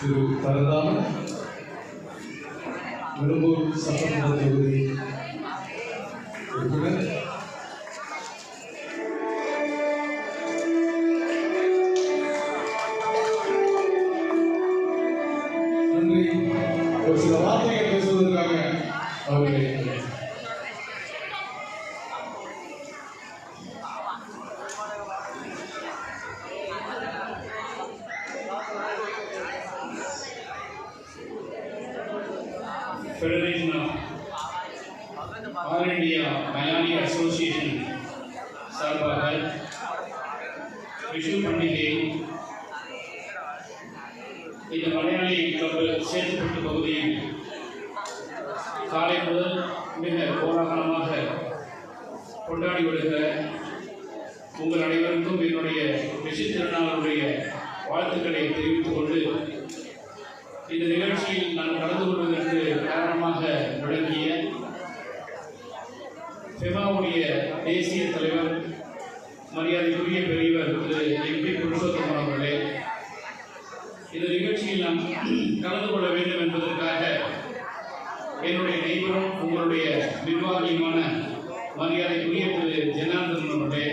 திரு பரந்தாமன் விழும்பூர் சட்டமன்ற தொகுதி உறுப்பினர். நன்றி. ஒரு சில வார்த்தைகள் பேசுவதற்காக அவர்களை Federation of All India Mayani Association சார்பாக விஷு பண்டிகை இந்த மலையாளி கிளப் சேத்துப்பட்டு பகுதியில் காலை முதல் மிக கோலாகலமாக கொண்டாடி வருகிற உங்கள் அனைவருக்கும் என்னுடைய விஷு திருநாளுடைய வாழ்த்துக்களை தெரிவித்துக் கொண்டு இந்த நிகழ்ச்சியில் நான் கலந்து கொள்வதற்கு நம்முடைய தேசிய தலைவர் மரியாதைக்குரிய பெரியவர் திரு எம்பி புருஷோத்தம் அவர்களே இந்த நிகழ்ச்சியில் நாம் கலந்து கொள்ள வேண்டும் என்பதற்காக என்னுடைய நெய்வரும் உங்களுடைய நிர்வாகியுமான மரியாதைக்குரிய திரு ஜனார்தன் அவர்களே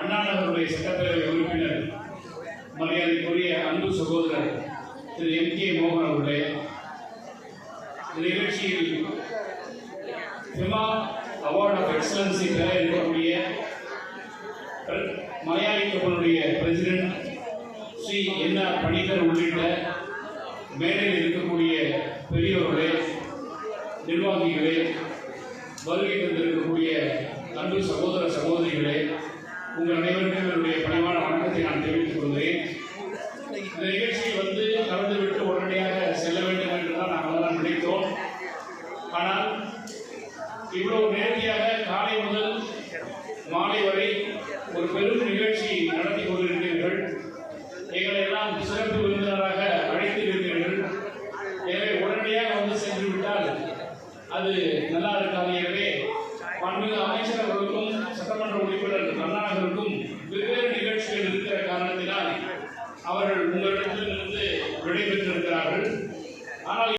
அண்ணாநகருடைய சட்டப்பேரவை உறுப்பினர் மரியாதைக்குரிய அன்பு சகோதரர் திரு எம் கே மோகன் அவர்களே இந்த நிகழ்ச்சியில் ஹிமா அவார்ட் ஆஃப் எக்ஸலன்சி பெற இருக்கக்கூடிய Malayali கப்பலுடைய president Shri N R Panicker உள்ளிட்ட மேடையில் இருக்கக்கூடிய பெரியவர்களே நிர்வாகிகளே வருகை தந்திருக்கக்கூடிய அன்பு சகோதர இந்த நிகழ்ச்சியில் வந்து கலந்துவிட்டு உடனடியாக செல்ல வேண்டும் என்று தான் நாங்கள் தான் நினைத்தோம் ஆனால் இவ்வளவு நேர்த்தியாக காலை முதல் மாலை வரை